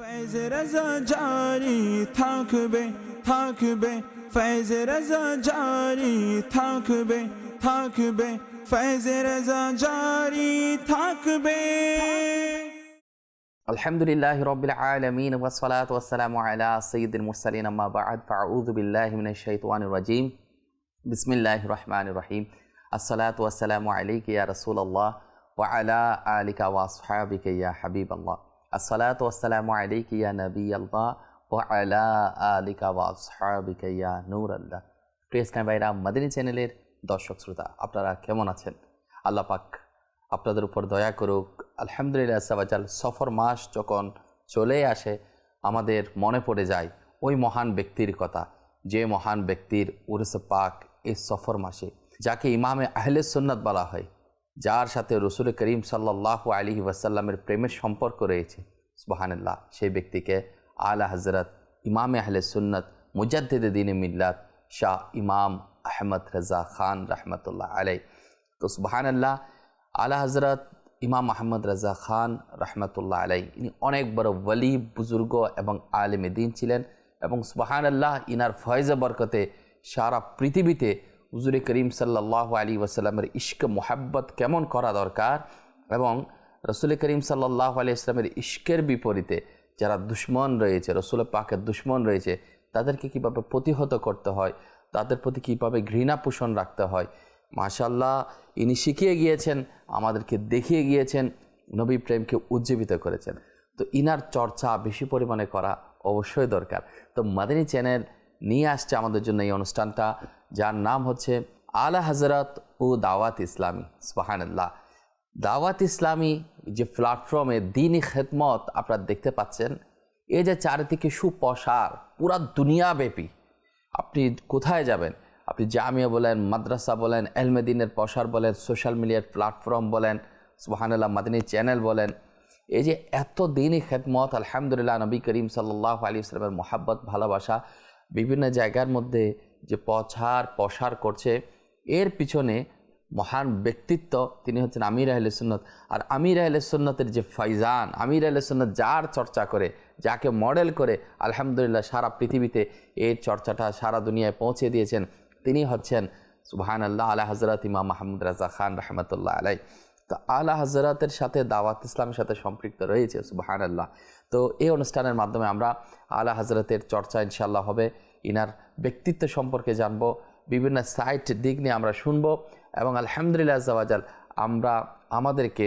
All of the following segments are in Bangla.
فیض رضا جاری تھاک بے تھاک بے فیض رضا جاری تھاک بے تھاک بے فیض رضا جاری بے۔ الحمد لله رب العالمين والصلاة والسلام على سيد المرسلين ما بعد فأعوذ بالله من الشيطان الرجيم بسم الله الرحمن الرحيم الصلاة والسلام عليك يا رسول الله وعلى آلك وأصحابك يا حبيب الله আলা আল্লাহ মাদিনী চ্যানেলের দর্শক শ্রোতা, আপনারা কেমন আছেন? আল্লাহ পাক আপনাদের উপর দয়া করুক। আলহামদুলিল্লাহ সাবাজাল সফর মাস যখন চলে আসে, আমাদের মনে পড়ে যায় ওই মহান ব্যক্তির কথা, যে মহান ব্যক্তির উরুস পাক এই সফর মাসে, যাকে ইমামে আহলে সন্ন্যত বলা হয়। যার সাথে রসুল করিম সাল্লাহ আলী ওয়াসাল্লামের প্রেমের সম্পর্ক রয়েছে সুবাহান্লাহ সেই ব্যক্তিকে আলা হজরত ইমামে আহলে সুন্নত মুজাদ্দিদ দিন মিল্লাত শাহ ইমাম আহমদ রাজা খান রহমতুল্লাহ আলাই তো সুবাহান্লাহ আলা হজরত ইমাম আহমদ রাজা খান রহমতুল্লাহ আলাই ইনি অনেক বড় ওয়ালি, বুজুর্গ এবং আলেম দিন ছিলেন এবং সুবাহান আল্লাহ ইনার ফয়েজে বরকতে সারা পৃথিবীতে হুজুর করিম সাল্লাহ আলী ওয়াসাল্লামের ইস্ক মোহাব্বত কেমন করা দরকার? এবং রসুল করিম সাল্লাহ আলী ইসলামের ইস্কের বিপরীতে যারা দুশ্মন রয়েছে, রসুল পাকের দুশ্মন রয়েছে, তাদেরকে কীভাবে প্রতিহত করতে হয়? তাদের প্রতি কীভাবে ঘৃণা পোষণ রাখতে হয়? মাশাল্লাহ ইনি শিখিয়ে গিয়েছেন, আমাদেরকে দেখিয়ে গিয়েছেন, নবী প্রেমকে উজ্জীবিত করেছেন। তো ইনার চর্চা বেশি পরিমাণে করা অবশ্যই দরকার। তো মাদিনী চ্যানেল নিয়ে আসছে আমাদের জন্য এই অনুষ্ঠানটা, যার নাম হচ্ছে আলা হজরত ও দাওয়াত ইসলামী সুবাহান্লাহ দাওয়াত ইসলামী যে প্ল্যাটফর্মে দিনই খেদমত আপনারা দেখতে পাচ্ছেন এই যে চারিদিকে সুপ্রসার পুরা দুনিয়াব্যাপী। আপনি কোথায় যাবেন? আপনি জামিয়া বলেন, মাদ্রাসা বলেন এলমেদিনের প্রসার বলেন সোশ্যাল মিডিয়ার প্ল্যাটফর্ম বলেন, সুবাহানুল্লাহ, মাদিনী চ্যানেল বলেন। এই যে এত দিনই খেদমত, আলহামদুলিল্লাহ, নবী করিম সাল্লাহ আলী ইসলামের মোহাব্বত, ভালোবাসা বিভিন্ন জায়গার মধ্যে যে পছার প্রসার করছে, এর পিছনে মহান ব্যক্তিত্ব তিনি হচ্ছেন আমির আহলে সুন্নত। আর আমির আহলে সুন্নতের যে ফাইজান আমির আহলে সুন্নত যার চর্চা করে, যাকে মডেল করে, আলহামদুলিল্লাহ সারা পৃথিবীতে এর চর্চাটা সারা দুনিয়ায় পৌঁছে দিয়েছেন। তিনি হচ্ছেন সুবাহান আল্লাহ আলা হজরত ইমাম মাহমুদ রাজা খান রহমতুল্লাহ আলাই তো আলা হজরতের সাথে দাওয়াত ইসলামের সাথে সম্পৃক্ত রয়েছে সুবাহান আল্লাহ তো এই অনুষ্ঠানের মাধ্যমে আমরা আলা হজরতের চর্চা ইনশাল্লাহ হবে, ইনার ব্যক্তিত্ব সম্পর্কে জানব, বিভিন্ন সাইট দিক নিয়ে আমরা শুনব এবং আলহামদুলিল্লাহ জাওয়াজাল আমরা আমাদেরকে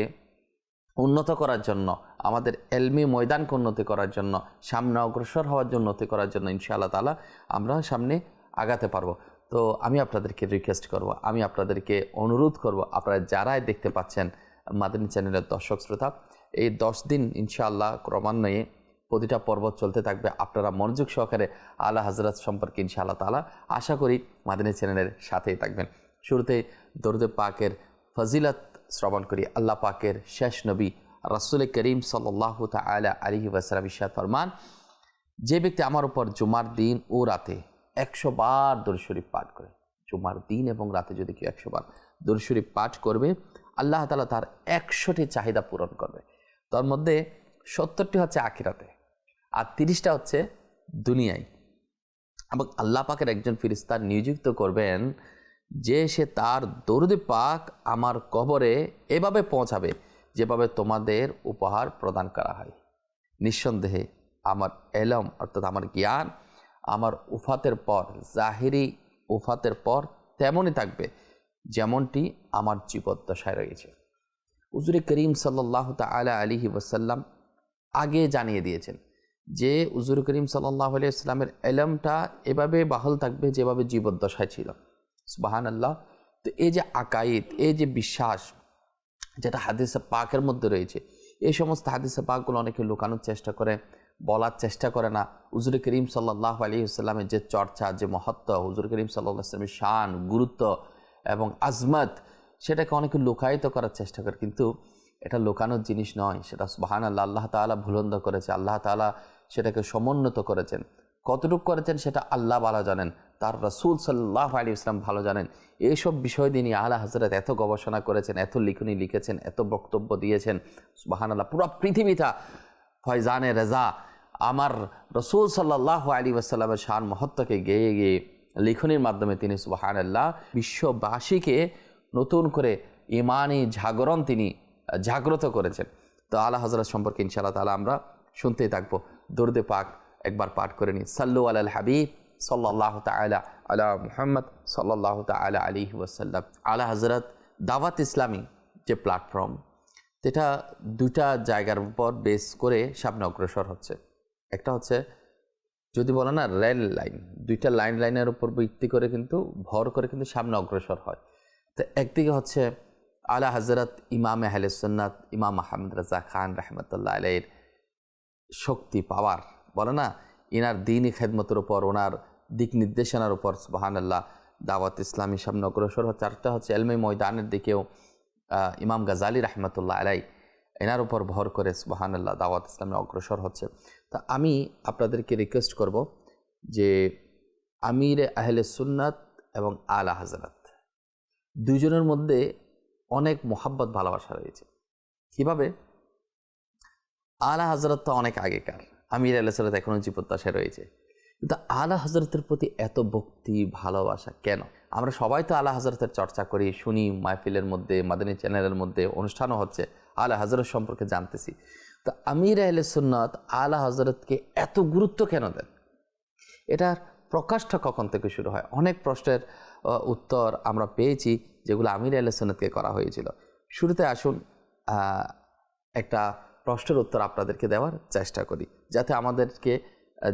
উন্নত করার জন্য, আমাদের এলমি ময়দানকে উন্নতি করার জন্য, সামনে অগ্রসর হওয়ার জন্য উন্নতি করার জন্য ইনশাআল্লাহ তালা আমরা সামনে আগাতে পারব। তো আমি আপনাদেরকে রিকোয়েস্ট করব, আমি আপনাদেরকে অনুরোধ করব, আপনারা যারাই দেখতে পাচ্ছেন মাদানী চ্যানেলের দর্শক শ্রোতা, এই দশ দিন ইনশাআল্লাহ ক্রমান্বয়ে প্রতিটা পর্ব চলতে থাকবে। আপনারা মনোযোগ সহকারে আলা হজরত সম্পর্কে ইনশাআল্লাহ তালা আশা করি মাদানী চ্যানেলের সাথেই থাকবেন। শুরুতে দরুদ পাকের ফজিলত শ্রবণ করি। আল্লাহ পাকের শেষ নবী রাসুল করিম সাল্লাহ তালা আলী ওয়াসালাম ফরমান, যে ব্যক্তি আমার উপর জুমার দিন ও রাতে একশো বার দরশরীফ পাঠ করে। জুমার দিন এবং রাতে যদি কেউ একশো বার দরশরীফ পাঠ করবে, আল্লাহ তালা তার একশোটি চাহিদা পূরণ করবে। তার মধ্যে সত্তরটি হচ্ছে আখিরাতে আর তিরিশটা হচ্ছে দুনিয়ায়। এবং আল্লাহ পাকের একজন ফিরিস্তার নিযুক্ত করবেন যে সে তার দরুদি পাক আমার কবরে এভাবে পৌঁছাবে যেভাবে তোমাদের উপহার প্রদান করা হয়। নিঃসন্দেহে আমার এলম অর্থাৎ আমার জ্ঞান আমার উফাতের পর, জাহিরি উফাতের পর তেমনই থাকবে, যেমনটি আমার জীবদ্দশায় রয়েছে। উজুরে করিম সাল্লাহ তালা আলিহি ওসাল্লাম আগে জানিয়ে দিয়েছেন যে উজুর করিম সাল্লাহ আলিয়া ইসলামের এলমটা এভাবে বাহল থাকবে যেভাবে জীবদ্দশায় ছিল। সুবাহান আল্লাহ তো এই যে আকাইদ, এই যে বিশ্বাস, যেটা হাদিসে পাকের মধ্যে রয়েছে, এই সমস্ত হাদিসে পাকগুলো অনেকে লুকানোর চেষ্টা করে। বলার চেষ্টা করে না। হুজুর করিম সাল্লাহ আলী যে চর্চা, যে মহত্ব, হুজুর করিম সাল্লাহ ইসলামের শান, গুরুত্ব এবং আজমত, সেটাকে অনেকে লুকায়িত করার চেষ্টা করে। কিন্তু এটা লুকানোর জিনিস নয়। সেটা সুবাহান আল্লাহ আল্লাহ তালা ভুলন্দ করেছে। আল্লাহ তালা সেটাকে সমুন্নত করেছেন। কতটুকু করেছেন সেটা আল্লাহ ভালো জানেন। তার রসুল সাল্লাহ আলী ইসলাম ভালো জানেন। এইসব বিষয় তিনি আলা হজরত এত গবেষণা করেছেন, এত লিখনি লিখেছেন, এত বক্তব্য দিয়েছেন। বাহান আল্লাহ পুরো পৃথিবীটা ফয়জানে রেজা, আমার রসুল সাল্লাহ আলী ওয়াসাল্লামের শান মহত্বকে গেয়ে গিয়ে লিখনির মাধ্যমে তিনি সুবাহান আল্লাহ বিশ্ববাসীকে নতুন করে ইমানি জাগরণ তিনি জাগ্রত করেছেন। তো আল্লাহ হজরত সম্পর্কে ইনশাআল্লাহ তালা আমরা শুনতেই থাকব। দর্দে পাক একবার পাঠ করে নিই। সাল্লু আল হাবিব সাল্লাহ তালা আলা মুহাম্মদ সাল্লাহ তালা আলী ওয়াসাল্লাম। আলা হজরত দাওয়াত ইসলামী যে প্ল্যাটফর্ম যেটা দুটা জায়গার উপর বেস করে সামনে অগ্রসর হচ্ছে। একটা হচ্ছে, যদি বলে না রেল লাইন দুইটা লাইন লাইনের উপর ভিত্তি করে কিন্তু, ভর করে কিন্তু সামনে অগ্রসর হয়। তো একদিকে হচ্ছে, আলা হজরত ইমাম আহলে সুন্নাত, ইমাম আহমদ রাজা খান রহমতুল্লাহ আলাইয়ের শক্তি পাওয়ার বলে না, ইনার দিনই খেদমতের উপর, ওনার দিক নির্দেশনার উপর সুবাহান আল্লাহ দাওয়াত ইসলামী সামনে অগ্রসর হচ্ছে। আরেকটা হচ্ছে, এলমে ময়দানের দিকেও ইমাম গাজালি রহমতুল্লাহ আলাই এনার উপর ভর করে সুবাহান আল্লাহ দাওয়াত ইসলামে অগ্রসর হচ্ছে। তা আমি আপনাদেরকে রিকোয়েস্ট করব যে আমির আহলে সুন্নাত এবং আলা হাজরাত দুজনের মধ্যে অনেক মোহাব্বত, ভালোবাসা রয়েছে। কীভাবে? আলা হজরত তো অনেক আগেকার, আমির আল্লাহ সাল্লাত এখনও জীবদ্দশায় রয়েছে। কিন্তু আলা হজরতের প্রতি এত ভক্তি, ভালোবাসা কেন? আমরা সবাই তো আলা হজরতের চর্চা করি, শুনি মাহফিলের মধ্যে, মাদানী চ্যানেলের মধ্যে অনুষ্ঠানও হচ্ছে, আলা হজরত সম্পর্কে জানতেছি। তো আমির আহলে সুন্নত আলা হজরতকে এত গুরুত্ব কেন দেন? এটার প্রকাশটা কখন থেকে শুরু হয়? অনেক প্রশ্নের উত্তর আমরা পেয়েছি যেগুলো আমির আল্লাহ সন্ন্যতকে করা হয়েছিল। শুরুতে আসুন একটা প্রশ্নের উত্তর আপনাদেরকে দেওয়ার চেষ্টা করি, যাতে আমাদেরকে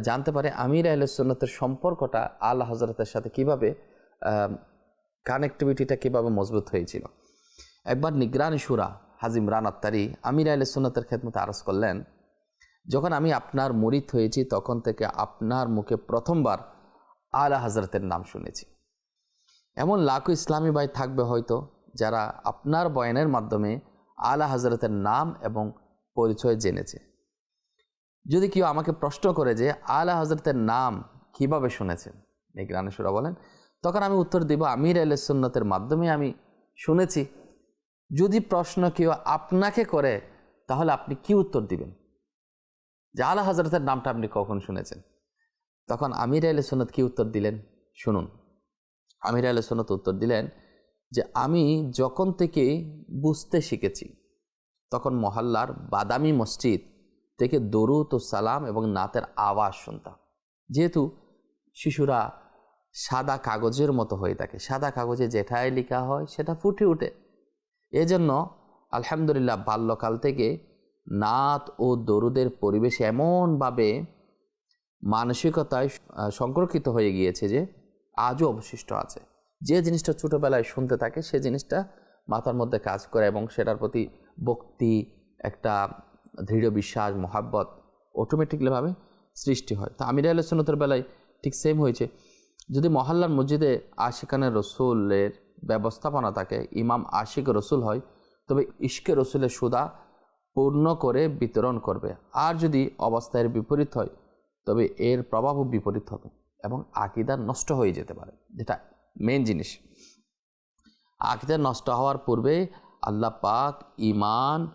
জানতে পারে আমির আল্লাহ সন্ন্যতের সম্পর্কটা আল্লাহ হজরতের সাথে কীভাবে কানেক্টিভিটিটা কীভাবে মজবুত হয়েছিল? একবার নিগরান সুরা হাজিম রান আত্তারি আমির আল্লাহ সন্ন্যতের খেদমতে আরজ করলেন, যখন আমি আপনার মুরিদ হয়েছি, তখন থেকে আপনার মুখে প্রথমবার আলা হজরতের নাম শুনেছি। এমন লাখো ইসলামী ভাই থাকবে হয়তো, যারা আপনার বয়ানের মাধ্যমে আলা হজরতের নাম এবং পরিচয় জেনেছে। যদি কেউ আমাকে প্রশ্ন করে যে আলা হজরতের নাম কীভাবে শুনেছেন নিগরানেশ্বরা বলেন তখন আমি উত্তর দিব, আমির আল সুন্নতের মাধ্যমে আমি শুনেছি। যদি প্রশ্ন কেউ আপনাকে করে, তাহলে আপনি কি উত্তর দিবেন? যে আলা হজরতের নামটা আপনি কখন শুনেছেন? তখন আমির আল সন্নত কি উত্তর দিলেন? শুনুন। আমির আল সন্নত উত্তর দিলেন যে, আমি যখন থেকে বুঝতে শিখেছি, তখন মহল্লার বাদামি মসজিদ থেকে দরুদ ও সালাম এবং নাতের আওয়াজ শুনতাম। যেহেতু শিশুরা সাদা কাগজের মতো হয়ে থাকে। সাদা কাগজে যেটাই লেখা হয়, সেটা ফুটে ওঠে। এজন্য আলহামদুলিল্লাহ বাল্যকাল থেকে নাত ও দরুদের পরিবেশ এমনভাবে মানসিকতায় সংরক্ষিত হয়ে গিয়েছে যে আজও অবশিষ্ট আছে। যে জিনিসটা ছোটোবেলায় শুনতে থাকে, সে জিনিসটা মাথার মধ্যে কাজ করে এবং সেটার প্রতি ভক্তি, একটা দৃঢ় বিশ্বাস, মহাব্বত অটোমেটিকলিভাবে সৃষ্টি হয়। তো আমির আল্লাহ সুন্নতের বেলায় ঠিক সেম হয়েছে। যদি মহল্লার মসজিদে আশিকানে রসুলের ব্যবস্থাপনা থাকে, ইমাম আশিক রসুল হয়, তবে ইশকে রসুলের সুদা পূর্ণ করে বিতরণ করবে। আর যদি অবস্থার বিপরীত হয়, তবে এর প্রভাবও বিপরীত হবে এবং আকিদা নষ্ট হয়ে যেতে পারে। যেটা মেন জিনিস। আকিদা নষ্ট হওয়ার পূর্বে আল্লাহ পাক ইমান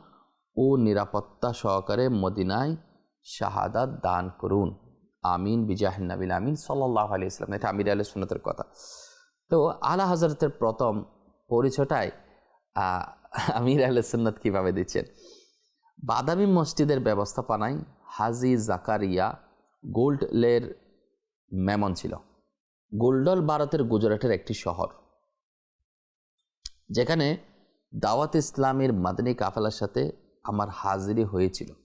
ও নিরাপত্তা সহকারে মদিনায় শাহাদাত দান করুন। আমিন বিজাহিন নাবিল আমিন সাল্লাহ আলি ইসলাম এটা আমির আলী সুন্নতের কথা। তো আলা হজরতের প্রথম পরিচয়টাই আহ, আমির আল সুন্নত কীভাবে দিচ্ছেন? বাদামি মসজিদের ব্যবস্থাপনায় হাজি জাকারিয়া গোল্ডলের মেমন ছিল। গোল্ডল ভারতের গুজরাটের একটি শহর। যেখানে দাওয়াত ইসলামের মাদনী কাফেলার সাথে আমার হাজিরি হয়েছিল।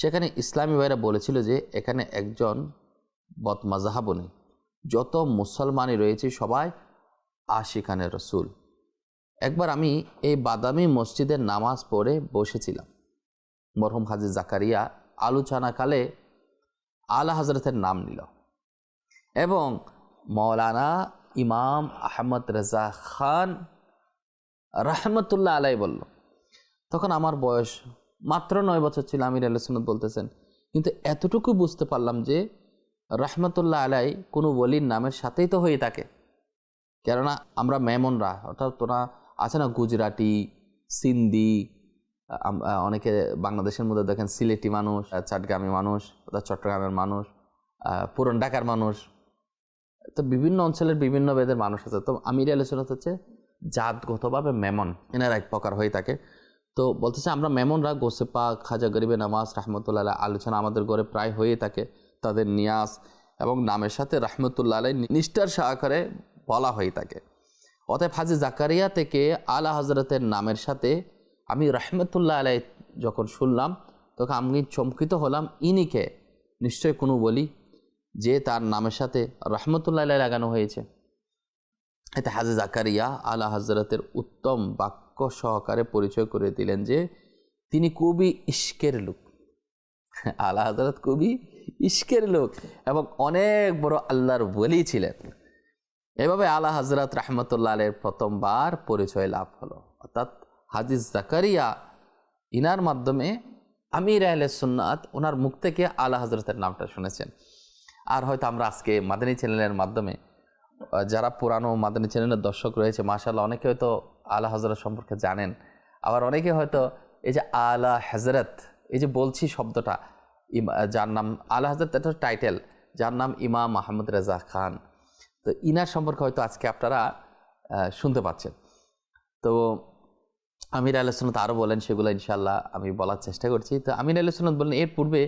সেখানে ইসলামী ভাইরা বলেছিল যে এখানে একজন বদমাজাহাবও নেই। যত মুসলমানই রয়েছে, সবাই আশিখানের রসুল। একবার আমি এই বাদামি মসজিদের নামাজ পড়ে বসেছিলাম। মরহুম হাজি জাকারিয়া আলোচনাকালে আলা হজরতের নাম নিল এবং মৌলানা ইমাম আহমদ রেজা খান রহমতুল্লাহ আলাই বলল, তখন আমার বয়স মাত্র নয় বছর ছিল আমির আল্লাহ সুনত বলতেছেন। কিন্তু এতটুকু বুঝতে পারলাম যে রহমতুল্লাহ আলাই কোনো বলির নামের সাথেই তো হয়ে থাকে। কেননা আমরা মেমনরা, অর্থাৎ তোরা আছে না গুজরাটি, সিন্ধি অনেকে বাংলাদেশের মধ্যে দেখেন সিলেটি মানুষ চাটগ্রামী মানুষ, অর্থাৎ চট্টগ্রামের মানুষ পুরন পুরান ঢাকার মানুষ। তো বিভিন্ন অঞ্চলের বিভিন্ন বেদের মানুষ আছে। তো আমির আলোচনা হচ্ছে জাতগতভাবে মেমন। এনার এক প্রকার হয়ে থাকে। তো বলতেছে, আমরা মেমনরা গোসে পাক, খাজা গরিবে নামাজ, রাহমতুল্লাহ আলোচনা আমাদের ঘরে প্রায় হয়ে থাকে তাদের নিয়াস এবং নামের সাথে রাহমতুল্লাহ আলাই নিষ্ঠার সহকারে বলা হয়ে থাকে। অতএব হাজি জাকারিয়া থেকে আলা হজরতের নামের সাথে আমি রহমতুল্লাহ আলাই যখন শুনলাম, তখন আমি চমকিত হলাম। ইনিকে নিশ্চয় কোনো বলি যে তার নামের সাথে রহমতুল্লাহ আলাই লাগানো হয়েছে। এতে হাজি জাকারিয়া আলা হজরতের উত্তম বাক্য সহকারে পরিচয় করে দিলেন যে তিনি খুবই ইস্কের লোক। আলা হজরত খুবই ইস্কের লোক এবং অনেক বড় আল্লাহর বলি ছিলেন। এভাবে আলা হজরত রাহমতুল্লাহ আলের প্রথমবার পরিচয় লাভ হলো। অর্থাৎ হাজিজ জাকারিয়া ইনার মাধ্যমে আমির আহলে সুন্নাত ওনার মুখ থেকে আলা হজরতের নামটা শুনেছেন। আর হয়তো আমরা আজকে মাদানী চ্যানেলের মাধ্যমে যারা পুরানো মাদানী চ্যানেলের দর্শক রয়েছে মাশাল্লাহ অনেকে হয়তো আলা হজরত সম্পর্কে জানেন। আবার অনেকে হয়তো এই যে আলা হজরত এই যে বলছি শব্দটা যার নাম, আলা হজরত একটা টাইটেল যার নাম ইমাম মাহমুদ রেজা খান। তো ইনার সম্পর্কে হয়তো আজকে আপনারা শুনতে পাচ্ছেন। তো আমির আলোচনাত আরও বলেন, সেগুলো ইনশাল্লাহ আমি বলার চেষ্টা করছি। তো আমির আলোচনাত বলেন, এর পূর্বে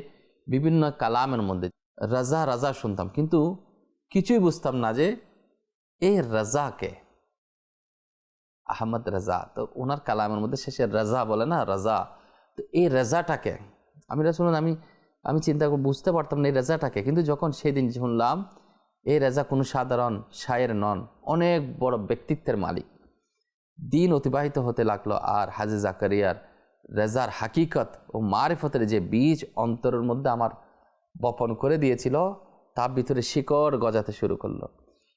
বিভিন্ন কালামের মধ্যে রাজা রাজা শুনতাম, কিন্তু কিছুই বুঝতাম না যে, এই রাজাকে আহমদ রাজা। তো ওনার কালামের মধ্যে শেষে রাজা বলে না, রাজা। তো এই রেজাটাকে, আমি শুনুন, আমি আমি চিন্তা করে, বুঝতে পারতাম না এই রেজাটাকে, কিন্তু যখন সেদিন শুনলাম, এই রেজা কোনো সাধারণ শায়ের নন, অনেক বড় ব্যক্তিত্বের মালিক। দিন অতিবাহিত হতে লাগল, আর হাজি জাকারিয়ার রেজার হাকিকত ও মারিফতের যে বীজ অন্তরের মধ্যে আমার বপন করে দিয়েছিল, তার ভিতরে শিকড় গজাতে শুরু করল।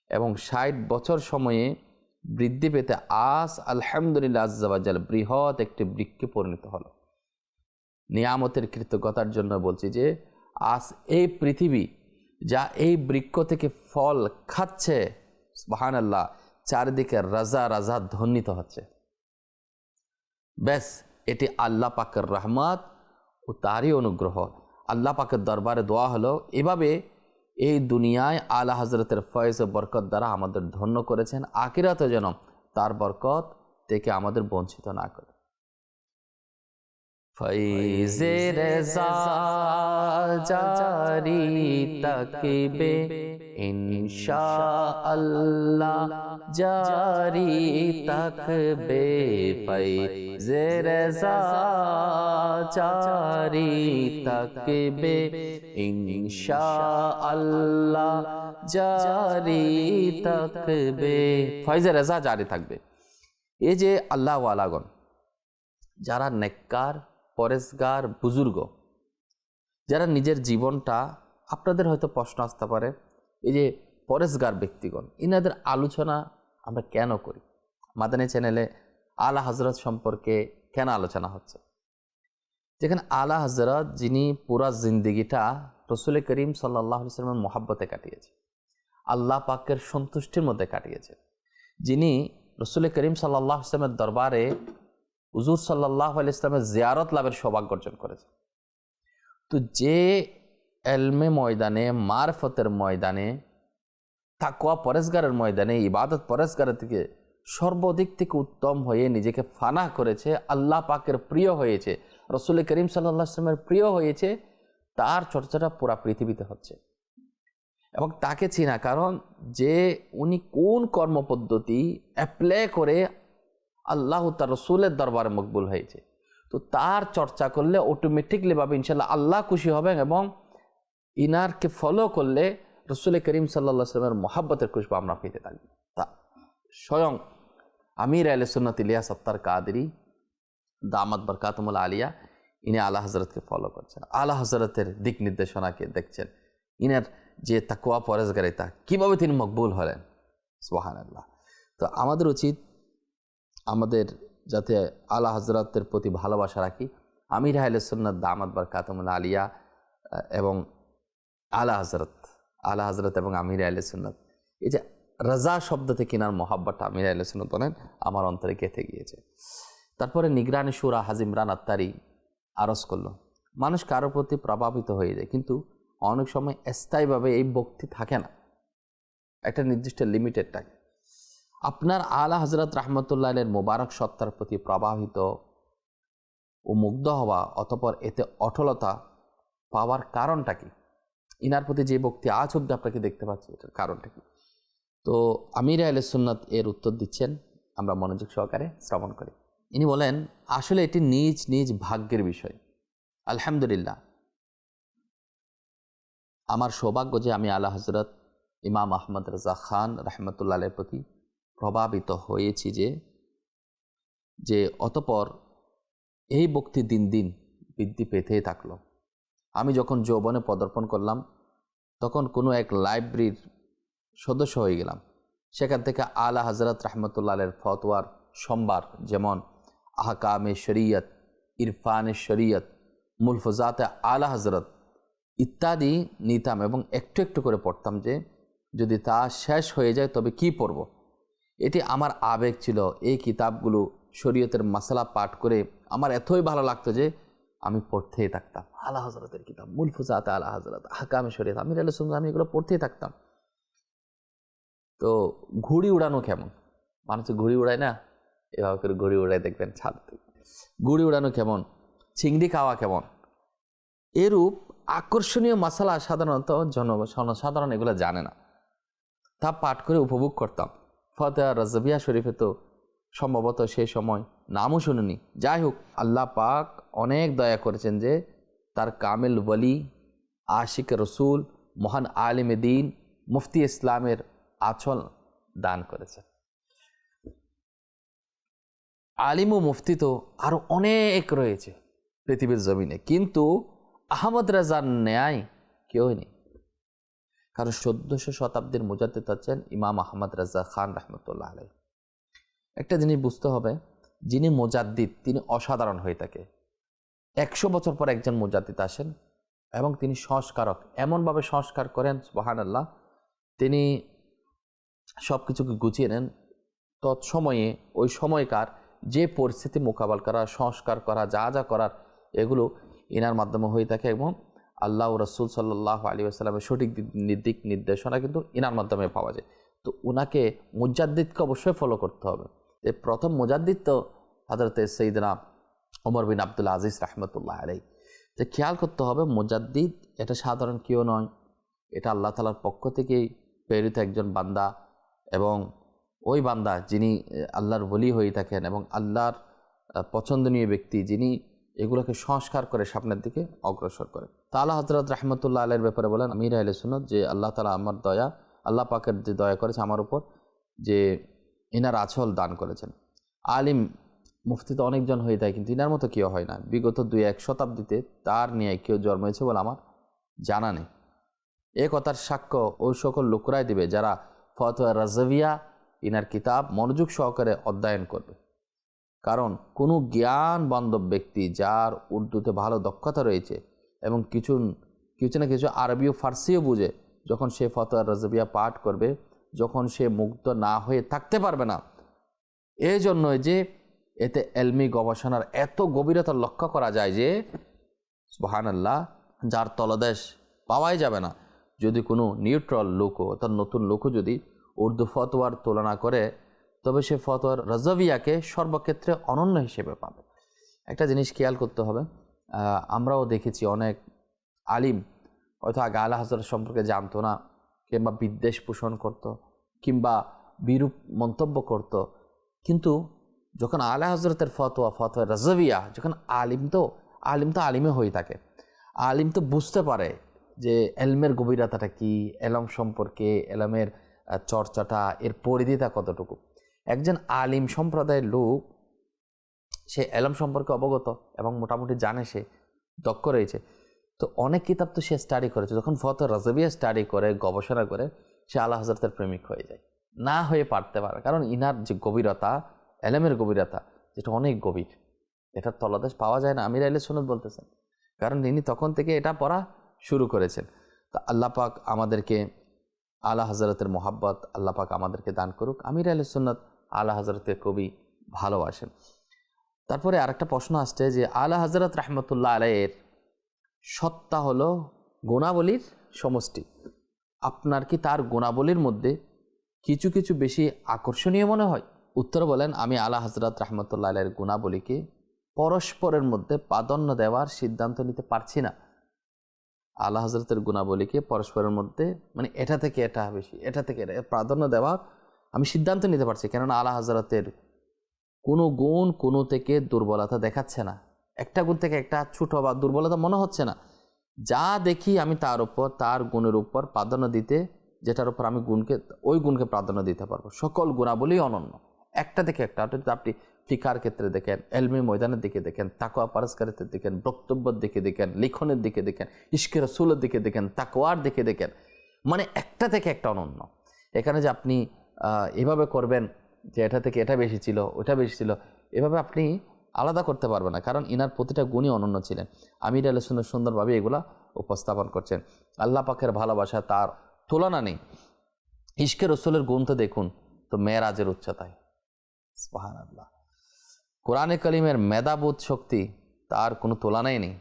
এবং ষাট বছর সময়ে বৃদ্ধি পেতে আস আলহামদুলিল্লাহ আজ্জাবাজাল বৃহৎ একটি বৃক্ষে পরিণত হলো। নিয়ামতের কৃতজ্ঞতার জন্য বলছি যে, আজ এই পৃথিবী যা এই বৃক্ষ থেকে ফল খাচ্ছে বাহান আল্লাহ চারিদিকে রাজা রাজা ধ্বনিত হচ্ছে। ব্যাস, এটি আল্লাহ পাকের রহমত ও তারই অনুগ্রহ। আল্লাহ পাকের দরবারে দোয়া হলো, এভাবে এই দুনিয়ায় আলা হজরতের ফয়েজ ও বরকত দ্বারা আমাদের ধন্য করেছেন। আকিরাতে যেন তার বরকত থেকে আমাদের বঞ্চিত না করে। ফৈজে রেজা জারি তকবে ইনশা আল্লাহ জারি তকবে। ফৈজে রেজা জারি তকবে ইনশা আল্লাহ জারি তকবে। ফৈজে রেজা জারি থাকবে। এই যে আল্লাহ ওয়ালাগন যারা নেককার পরেশগার বুজুর্গ, যারা নিজের জীবনটা আপনাদের হয়তো প্রশ্ন আসতে পারে, এই যে পরেশগার ব্যক্তিগণ ইনাদের আলোচনা আমরা কেন করি? মাদানী চ্যানেলে আলা হজরত সম্পর্কে কেন আলোচনা হচ্ছে? যেখানে আলা হজরত যিনি পুরা জিন্দিগিটা রসুল করিম সাল্লাহ ইসলামের মহাব্বতে কাটিয়েছে, আল্লাহ পাকের সন্তুষ্টির মধ্যে কাটিয়েছে। যিনি রসুল করিম সাল্লাহ ইসলামের দরবারে হুজুর সাল্লাহ আলি ইসলামের জিয়ারত লাভের সৌভাগ্য অর্জন করেছে। তো যে এলমে ময়দানে, মারফতের ময়দানে তাকুয়া পরেশগারের ময়দানে, ইবাদত পরেশগারের থেকে সর্বাধিক থেকে উত্তম হয়ে নিজেকে ফানা করেছে, আল্লাহ পাকের প্রিয় হয়েছে, রসুল করিম সাল্লাহ ইসলামের প্রিয় হয়েছে, তার চর্চাটা পুরা পৃথিবীতে হচ্ছে। এবং তাকে চিনা, কারণ যে উনি কোন কর্মপদ্ধতি অ্যাপ্লাই করে আল্লাহ তার রসুলের দরবারে মকবুল হয়েছে। তো তার চর্চা করলে অটোমেটিকলি ভাবে ইনশাল্লাহ আল্লাহ খুশি হবেন এবং ইনারকে ফলো করলে রসুল করিম সাল্লা সাল্লামের মহাব্বতের খুশবু আমরা পেতে থাকব তা, স্বয়ং আমির আল সুন্নত ইলিয়া সত্তার কাদেরি, দামাত বরকাতমুল আলিয়া, ইনি আলা হজরতকে ফলো করছেন। আলা হজরতের দিক নির্দেশনাকে দেখছেন। ইনার যে তাকুয়া পরেশগারিতা কীভাবে তিনি মকবুল হলেন? সোহান আল্লাহ তো আমাদের উচিত আমাদের যাতে আলা হজরতের প্রতি ভালোবাসা রাখি। আমির আহলে সুন্নত দামাত বার কাতমুল আলিয়া এবং আলা হজরত আলা হজরত এবং আমির আহলে সুন্নত। এই যে রাজা শব্দ থেকে কিনার মহাব্বতটা আমির আহলে সুন্নত বলেন, আমার অন্তরে গেঁথে গিয়েছে। তারপরে নিগরানি সুরা হাজিমরান আত্মারি আরজ করল, মানুষ কারোর প্রতি প্রভাবিত হয়ে যায়, কিন্তু অনেক সময় স্থায়ীভাবে এই ভক্তি থাকে না। একটা নির্দিষ্ট লিমিটেড থাকে। আপনার আলা হজরত রাহমতুল্লাহের মোবারক সত্তার প্রতি প্রভাবিত ও মুগ্ধ হওয়া অতপর এতে অটলতা পাওয়ার কারণটা কি? ইনার প্রতি যে ভক্তি আজ অব্দি আপনাকে দেখতে পাচ্ছি, এটার কারণটা কি? তো আমির আহলে সুন্নাত এর উত্তর দিচ্ছেন, আমরা মনোযোগ সহকারে শ্রবণ করি। ইনি বলেন, আসলে এটি নিজ নিজ ভাগ্যের বিষয়। আলহামদুলিল্লাহ। আমার সৌভাগ্য যে আমি আল্লাহ হজরত ইমাম আহমদ রাজা খান রহমতুল্লাহের প্রতি প্রভাবিত হয়েছি যে যে অতপর এই ভক্তি দিন দিন বৃদ্ধি পেতেই থাকল। আমি যখন যৌবনে পদার্পণ করলাম, তখন কোনো এক লাইব্রেরির সদস্য হয়ে গেলাম। সেখান থেকে আলা হজরত রহমতুল্লাহের ফতোয়ার সোমবার যেমন আহকামে শরিয়ত, ইরফানে শরিয়ত, মুলফজাতে আলা হজরত ইত্যাদি নিতাম এবং একটু একটু করে পড়তাম যে, যদি তা শেষ হয়ে যায় তবে কি পড়ব? এটি আমার আবেগ ছিল। এই কিতাবগুলো শরীয়তের মশলা পাঠ করে আমার এতই ভালো লাগতো যে আমি পড়তেই থাকতাম। আলা হজরতের কিতাব, মুলফুজাতে আলা হজরত হাকামে শরীয়ত আমি রেলে শুনলাম আমি এগুলো পড়তেই থাকতাম। তো ঘুড়ি উড়ানো কেমন? মানুষ ঘুড়ি উড়ায় না? এভাবে করে ঘুড়ি উড়ায় দেখবেন ছাদ ঘুড়ি উড়ানো কেমন? চিংড়ি খাওয়া কেমন? এরূপ আকর্ষণীয় মশালা সাধারণত জন জনসাধারণ এগুলো জানে না। তা পাঠ করে উপভোগ করতাম। ফতেহ রাজবিয়া শরীফে তো সম্ভবত সেই সময় নামও শুনিনি। যাই হোক, আল্লাহ পাক অনেক দয়া করেছেন যে তার কামেল ওলি আশিক রসুল, মহান আলিম দিন, মুফতি ইসলামের আচল দান করেছেন। আলিম ও মুফতি তো আরও অনেক রয়েছে পৃথিবীর জমিনে, কিন্তু আহমদ রাজার ন্যায় কেউ নেই। কারণ চোদ্দশো শতাব্দীর মুজাদ্দিদ হচ্ছেন ইমাম আহমদ রাজা খান রহমতুল্লাহ আলাই একটা জিনিস বুঝতে হবে, যিনি মোজাদ্দিদ, তিনি অসাধারণ হয়ে থাকে। একশো বছর পর একজন মুজাদ্দিদ আসেন এবং তিনি সংস্কারক। এমনভাবে সংস্কার করেন বহান আল্লাহ তিনি সব কিছুকে গুছিয়ে নেন। তৎসময়ে, ওই সময়কার যে পরিস্থিতি মোকাবেল করা, সংস্কার করা, যা যা করার, এগুলো এনার মাধ্যমে হয়ে থাকে এবং আল্লাহ রসুল সাল্লাহ আলী আসসালামের সঠিক দিক নির্দেশনা কিন্তু ইনার মাধ্যমে পাওয়া যায়। তো ওনাকে মুজাদ্দিদকে অবশ্যই ফলো করতে হবে। এই প্রথম মুজাদ্দিদ তো হজরত সঈদনা ওমর বিন আবদুল্লা আজিজ রহমতুল্লাহ আলাই তো খেয়াল করতে হবে মুজাদ্দিদ এটা সাধারণ কেউ নয়। এটা আল্লাহ তালার পক্ষ থেকেই প্রেরিত একজন বান্দা এবং ওই বান্দা যিনি আল্লাহর বলি হয়ে থাকেন এবং আল্লাহর পছন্দনীয় ব্যক্তি যিনি এগুলোকে সংস্কার করে সামনের দিকে অগ্রসর করে। তালা হজরত রহমতুল্লাহ আলের ব্যাপারে বলেন, আমির আল সুনত যে আল্লাহ তালা আমার দয়া, আল্লাহ পাকের যে দয়া করেছে আমার উপর, যে ইনার আছল দান করেছেন। আলিম, মুফতি তো অনেকজন হয়ে থাকে কিন্তু ইনার মতো কেউ হয় না। বিগত দুই এক শতাব্দীতে তার নিয়ে কেউ জন্মেছে বলে আমার জানা নেই। এ কথার সাক্ষ্য ওই সকল লোকরাই দিবে যারা ফতোয়া রাজভিয়া ইনার কিতাব মনোযোগ সহকারে অধ্যয়ন করবে। কারণ কোনো জ্ঞান বান্ধব ব্যক্তি যার উর্দুতে ভালো দক্ষতা রয়েছে এবং কিছু কিছু না কিছু আরবি ও ফার্সিও বুঝে, যখন সে ফতোয়া রাজবিয়া পাঠ করবে, যখন সে মুক্ত না হয়ে থাকতে পারবে না। এই জন্যই যে এতে এলমি গবেষণার এত গভীরতা লক্ষ্য করা যায় যে সুহান আল্লাহ যার তলদেশ পাওয়াই যাবে না। যদি কোনো নিউট্রাল লোকও, অর্থাৎ নতুন লোকও যদি উর্দু ফতোয়ার তুলনা করে তবে সে ফতোয়ার রজবিয়াকে সর্বক্ষেত্রে অনন্য হিসেবে পাবে। একটা জিনিস খেয়াল করতে হবে আমরাও দেখেছি অনেক আলিম হয়তো আগে আল্লাহ হাজর সম্পর্কে জানতো না, কিংবা বিদ্বেষ পোষণ করত, কিংবা বিরূপ মন্তব্য করত। কিন্তু যখন আলা হজরতের ফতোয়া ফতোয়া রজবিয়া যখন আলিম তো আলিম তো আলিমে হয়ে থাকে। আলিম তো বুঝতে পারে যে এলমের গভীরতাটা কি, এলম সম্পর্কে, এলমের চর্চাটা, এর পরিধিটা কতটুকু। একজন আলিম সম্প্রদায়ের লোক, সে এলম সম্পর্কে অবগত এবং মোটামুটি জানে, সে দক্ষ রয়েছে। তো অনেক কিতাব তো সে স্টাডি করেছে। যখন ফত রাজবিয়া স্টাডি করে, গবেষণা করে, সে আল্লাহ হজরতের প্রেমিক হয়ে যায়। না হয়ে পারতে পারে। কারণ ইনার যে গভীরতা, এলেমের গভীরতা, যেটা অনেক গভীর, এটার তলাদেশ পাওয়া যায় না। আমির আইলে সুনত বলতেছেন। কারণ তিনি তখন থেকে এটা পড়া শুরু করেছেন। তা আল্লাহ পাক আমাদেরকে, আল্লাহ হজরতের মোহাব্বত, আল্লাহ পাক আমাদেরকে দান করুক। আমির আল সুন্নত আল্লাহ হজরতের কবি ভালোবাসেন। তারপরে আরেকটা প্রশ্ন আসছে যে, আলা হজরত রহমতুল্লাহ আলাইয়ের সত্তা হলো গুণাবলীর সমষ্টি। আপনার কি তার গুণাবলীর মধ্যে কিছু কিছু বেশি আকর্ষণীয় মনে হয়? উত্তর বলেন, আমি আলা হজরত রহমতুল্লাহ আলাইয়ের গুণাবলীকে পরস্পরের মধ্যে প্রাধান্য দেওয়ার সিদ্ধান্ত নিতে পারছি না। আল্লাহ হজরতের গুণাবলীকে পরস্পরের মধ্যে মানে এটা থেকে এটা বেশি, এটা থেকে এটা প্রাধান্য দেওয়ার আমি সিদ্ধান্ত নিতে পারছি, কেননা আলা হজরতের কোনো গুণ কোনো থেকে দুর্বলতা দেখাচ্ছে না। একটা গুণ থেকে একটা ছোটো বা দুর্বলতা মনে হচ্ছে না। যা দেখি আমি তার উপর, তার গুণের উপর প্রাধান্য দিতে, যেটার উপর আমি গুণকে, ওই গুণকে প্রাধান্য দিতে পারব। সকল গুণাবলী অনন্য। একটা থেকে একটা আপনি ফিকার ক্ষেত্রে দেখেন, এলমি ময়দানের দিকে দেখেন তাকোয়া পারস্কারিতের দিকেন বক্তব্যের দিকে দেখেন, লিখনের দিকে দেখেন ইস্কের রসুলের দিকে দেখেন তাকোয়ার দিকে দেখেন মানে একটা থেকে একটা অনন্য। এখানে যে আপনি এভাবে করবেন যে এটা থেকে এটা বেশি ছিল ওটা বেশি ছিল, এভাবে আপনি আলাদা করতে পারবেন না, কারণ ইনার প্রতিটা গুণই অনন্য ছিলেন। আমির আল সুন্দর সুন্দরভাবে এগুলা উপস্থাপন করছেন। আল্লাহ পাখের ভালোবাসা তার তুলনা নেই। ইস্কের রসুলের গুণ তো দেখুন, তো মেয়েরাজের উচ্চতায়। আল্লাহ কোরআনে কলিমের মেধাবোধ শক্তি তার কোনো তুলনাই নেই।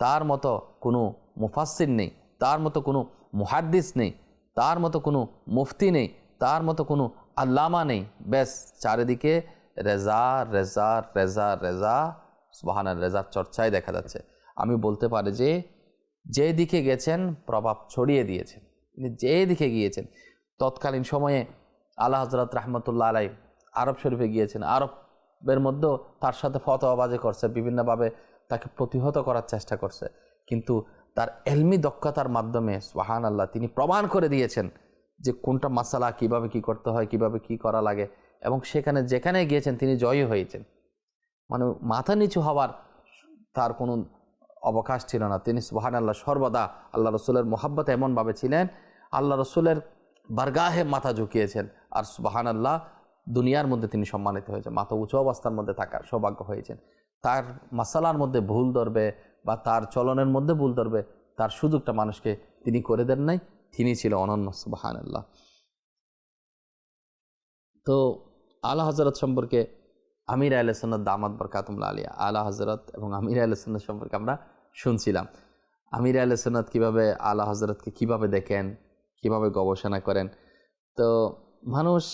তার মতো কোনো মুফাসির নেই, তার মতো কোনো মুহাদ্দিস নেই, তার মতো কোনো মুফতি নেই তার মতো কোনো আল্লামা নেই। ব্যাস, চারিদিকে রেজা রেজা রেজা রেজা সুবাহান রেজার চর্চায় দেখা যাচ্ছে। আমি বলতে পারি যে যে দিকে গেছেন, প্রভাব ছড়িয়ে দিয়েছেন তিনি যে দিকে গিয়েছেন, তৎকালীন সময়ে আল্লাহ হজরত রহমতুল্লাহ আলাই আরব শরীফে গিয়েছেন। আরবের মধ্যেও তার সাথে ফতোয়াবাজি করছে, বিভিন্নভাবে তাকে প্রতিহত করার চেষ্টা করছে। কিন্তু তার এলমি দক্ষতার মাধ্যমে সোহান আল্লাহ তিনি প্রমাণ করে দিয়েছেন যে কোনটা মাসালা কীভাবে কি করতে হয়, কীভাবে কি করা লাগে এবং সেখানে যেখানে গিয়েছেন তিনি জয়ী হয়েছেন। মানে মাথা নিচু হওয়ার তার কোনো অবকাশ ছিল না। তিনি সুবাহান আল্লাহ সর্বদা আল্লাহ রসুলের মোহাব্বত এমনভাবে ছিলেন, আল্লাহ রসুলের বারগাহে মাথা ঝুঁকিয়েছেন আর সুবাহান আল্লাহ দুনিয়ার মধ্যে তিনি সম্মানিত হয়েছেন, মাথা উঁচু অবস্থার মধ্যে থাকার সৌভাগ্য হয়েছেন। তার মাসালার মধ্যে ভুল ধরবে বা তার চলনের মধ্যে ভুল ধরবে, তার সুযোগটা মানুষকে তিনি করে দেন নাই। তিনি ছিল অনন্য সুবাহান আল্লাহ তো আলা হজরত সম্পর্কে আমির আল সন্ন্যত দামাত বরকাতুল্লা আলিয়া, আলা হজরত এবং আমির আল সম্পর্কে আমরা শুনছিলাম। আমির আল সন্ন্যত কীভাবে আলা হজরতকে কীভাবে দেখেন, কীভাবে গবেষণা করেন? তো মানুষ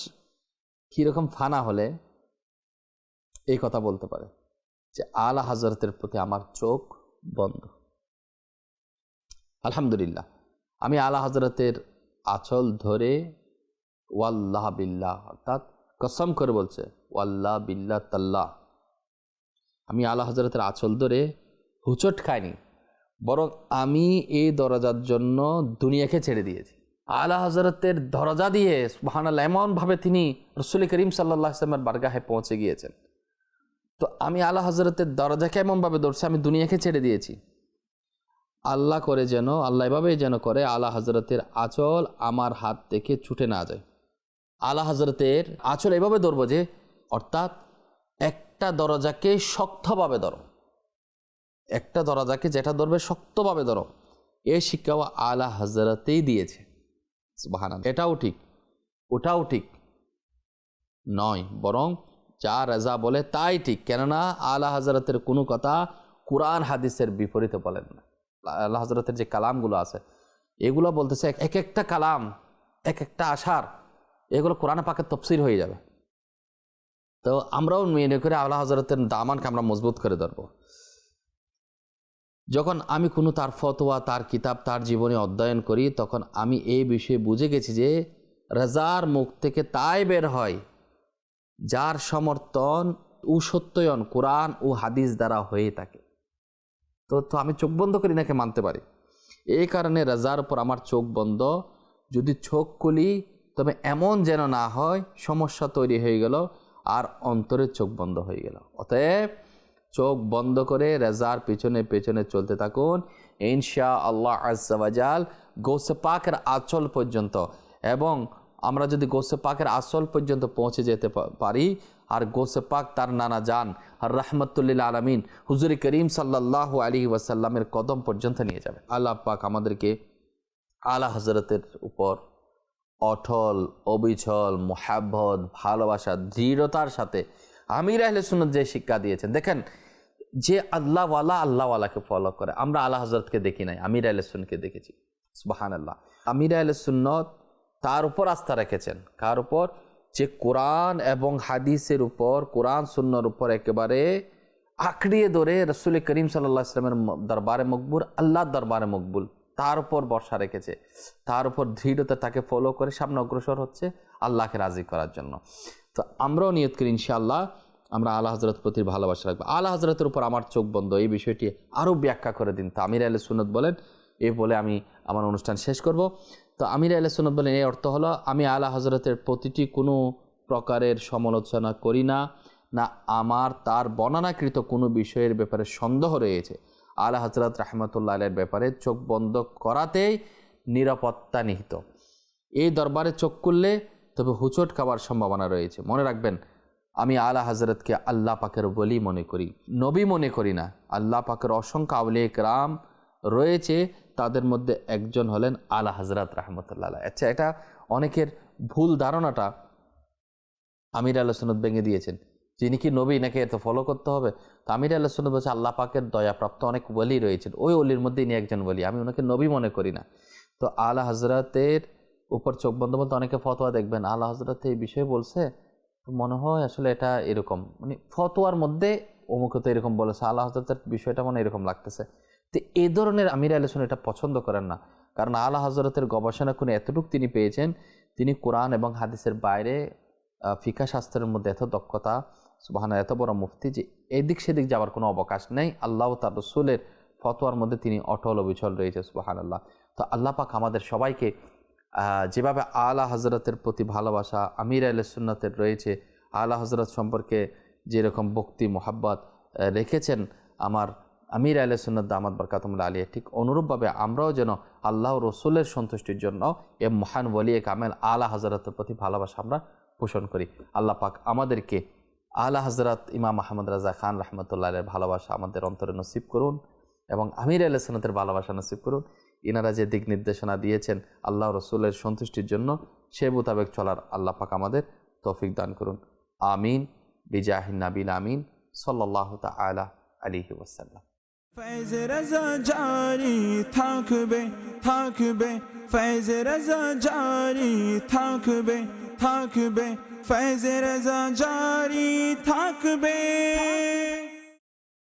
কীরকম ফানা হলে এই কথা বলতে পারে যে আলা হজরতের প্রতি আমার চোখ বন্ধ। আলহামদুলিল্লাহ। আমি আলা হজরতের আঁচল ধরে ওয়াল্লাহ বিল্লাহ, অর্থাৎ কসম করে বলছে, ওয়াল্লাহ বিল্লাহ তাল্লাহ। আমি আলা হজরতের আঁচল ধরে হুচট খাইনি, বরং আমি এই দরজার জন্য দুনিয়াকে ছেড়ে দিয়েছি। আলা হজরতের দরজা দিয়ে মহানাল্লাহ এমনভাবে তিনি রসুল করিম সাল্লাহ ইসলামের বারগাহে পৌঁছে গিয়েছেন। তো আমি আলা হজরতের দরজাকে এমনভাবে ধরছি, আমি দুনিয়াকে ছেড়ে দিয়েছি। আল্লাহ করে যেন, আল্লাহ এভাবেই যেন করে, আলা হজরতের আঁচল আমার হাত থেকে ছুটে না যায়। আলা হজরতের আঁচল এভাবে ধরবো যে, অর্থাৎ একটা দরজাকে শক্তভাবে ধরো। একটা দরজাকে যেটা ধরবে শক্তভাবে ধরো। এই শিক্ষাও আলা হজরতেই দিয়েছে। বাহানা এটাও ঠিক, ওটাও ঠিক নয়, বরং যা রাজা বলে তাই ঠিক। কেননা আলা হজরতের কোনো কথা কোরআন, হাদিসের বিপরীতে বলেন না। আল্লাহ হজরতের যে কালামগুলো আছে, এগুলো বলতেছে এক- এক একটা কালাম, এক একটা আশার, এগুলো কোরআনে পাকের তফসির হয়ে যাবে। তো আমরাও মেনে করে আল্লাহ হজরতের দামানকে আমরা মজবুত করে ধরবো। যখন আমি কোনো তার ফতোয়া, তার কিতাব, তার জীবনে অধ্যয়ন করি, তখন আমি এই বিষয়ে বুঝে গেছি যে রাজার মুখ থেকে তাই বের হয়, যার সমর্থন ও সত্যয়ন কোরআন ও হাদিস দ্বারা হয়ে থাকে। তো তো আমি চোখ বন্ধ করি নাকি মানতে পারি? এই কারণে রাজার উপর আমার চোখ বন্ধ। যদি চোখ খুলি, তবে এমন যেন না হয় সমস্যা তৈরি হয়ে গেল আর অন্তরের চোখ বন্ধ হয়ে গেল। অতএব চোখ বন্ধ করে রেজার পিছনে পেছনে চলতে থাকুন। ইনশা আল্লাহ আজাল গোসে পাকের আচল পর্যন্ত এবং আমরা যদি গোসে পাকের আসল পর্যন্ত পৌঁছে যেতে পারি আর গোসে পাক তার নানা যান আর রহমতুল্লিল আলমিন হুজুর করিম সাল্লাহ আলী ওয়াসাল্লামের কদম পর্যন্ত নিয়ে যাবে। আল্লাহ পাক আমাদেরকে আলা হজরতের উপর অটল, অবিচল, মোহাব্বত, ভালোবাসা, দৃঢ়তার সাথে আমির আহলে সুন্নত যে শিক্ষা দিয়েছেন। দেখেন, যে আল্লাহওয়ালা আল্লাহওয়ালাকে ফলো করে, আমরা আল্লাহ হজরতকে দেখি নাই, আমির আহলে সুনকে দেখেছি। সুবাহান আল্লাহ আমির আহলে সুন্নত তার উপর আস্থা রেখেছেন। কার উপর? যে কোরআন এবং হাদিসের উপর, কোরআন সুন্নর উপর একেবারে আঁকড়িয়ে ধরে রসুল করিম সাল্লাহ ইসলামের দরবারে মকবুল, আল্লাহর দরবারে মকবুল। তার উপর বর্ষা রেখেছে। তার উপর দৃঢ়তা তাকে ফলো করে সামনে অগ্রসর হচ্ছে আল্লাহকে রাজি করার জন্য। তো আমরাও নিয়ত করি ইনশাআল্লাহ আমরা আল্লাহ হজরত প্রতি ভালোবাসা রাখব। আল্লাহ হজরতের উপর আমার চোখ বন্ধ, এই বিষয়টি আরও ব্যাখ্যা করে দিন। তো আমির আল সুনত বলেন, এ বলে আমি আমার অনুষ্ঠান শেষ করব। তো আমির আল সুনত বলেন এই অর্থ হলো, আমি আলা হজরতের প্রতিটি কোনো প্রকারের সমালোচনা করি না না আমার তার বর্ণনাকৃত কোনো বিষয়ের ব্যাপারে সন্দেহ রয়েছে। আল্লাহ হজরত রাহমাতুল্লাহ আলের ব্যাপারে চোখ বন্ধ করাতেই নিরাপত্তা নিহিত। এই দরবারে চোখ করলে তবে হুচট খাবার সম্ভাবনা রয়েছে। মনে রাখবেন, আমি আলা হজরতকে আল্লাহ পাকের বলি মনে করি, নবী মনে করি না। আল্লাহ পাকের অসংখ্য আউলে রাম রয়েছে তাদের মধ্যে একজন হলেন আলা হজরত রহমতুল্লাহ। আচ্ছা এটা অনেকের ভুল ধারণাটা আমির আল্লাহ সুনত ভেঙে দিয়েছেন। যিনি কি নবী নাকি এত ফলো করতে হবে? তো আমির আল্লাহ সুনত বলছে, আল্লাহ পাকের দয়াপ্রাপ্ত অনেক বলি রয়েছেন। ওই অলির মধ্যে ইনি একজন বলি আমি ওনাকে নবী মনে করি না। তো আলা হজরতের উপর চোখ বন্ধ বলতে অনেকে ফতোয়া দেখবেন আল্লাহ হজরত এই বিষয়ে বলছে, মনে হয় আসলে এটা এরকম। মানে ফতোয়ার মধ্যে অমুক তো এরকম বলেছে আল্লাহ হজরতের বিষয়টা মনে এরকম লাগতেছে। তো এই ধরনের আমির আলোচনা এটা পছন্দ করেন না। কারণ আল্লাহ হজরতের গবেষণা করে এতটুকু তিনি পেয়েছেন, তিনি কোরআন এবং হাদিসের বাইরে ফিকা শাস্ত্রের মধ্যে এত দক্ষতা সুবাহানা এত বড় মুফতি যে এদিক সেদিক যাওয়ার কোনো অবকাশ নেই। আল্লাহ তার রসুলের ফতোয়ার মধ্যে তিনি অটল অবিচল রয়েছে সুবাহান আল্লাহ তো আল্লাহ পাক আমাদের সবাইকে যেভাবে আলা হজরতের প্রতি ভালোবাসা, আমির আল সুন্নতের রয়েছে, আলা হজরত সম্পর্কে যেরকম ভক্তি মোহাব্বত রেখেছেন আমার আমির আল সুন্নত দামাদ বরকাতমুল্লা আলিয়া, ঠিক অনুরূপভাবে আমরাও যেন আল্লাহ রসুলের সন্তুষ্টির জন্য এ মহান ওলিয়ে কামেল আলা হজরতের প্রতি ভালোবাসা আমরা পোষণ করি। আল্লাহ পাক আমাদেরকে আলা হজরত ইমাম মাহমুদ রাজা খান রহমতুল্লাহ ভালোবাসা আমাদের অন্তরে নসিব করুন এবং আমির আল সন্ন্যতের ভালোবাসা নসিব করুন। ইনারা যে দিক নির্দেশনা দিয়েছেন আল্লাহ রসুলের সন্তুষ্টির জন্য, সে মোতাবেক চলার আল্লাহ পাক আমাদের তৌফিক দান করুন। আমিন। বিজাহিন নাবিল আমিন। সাল্লাহ তালা আলিহি ওসাল্লাম ফৈজ রাজা জারি থাকবে থাকবে ফৈজ রাজা জারি থাকবে থাকবে ফৈজ রাজা জারি থাকবে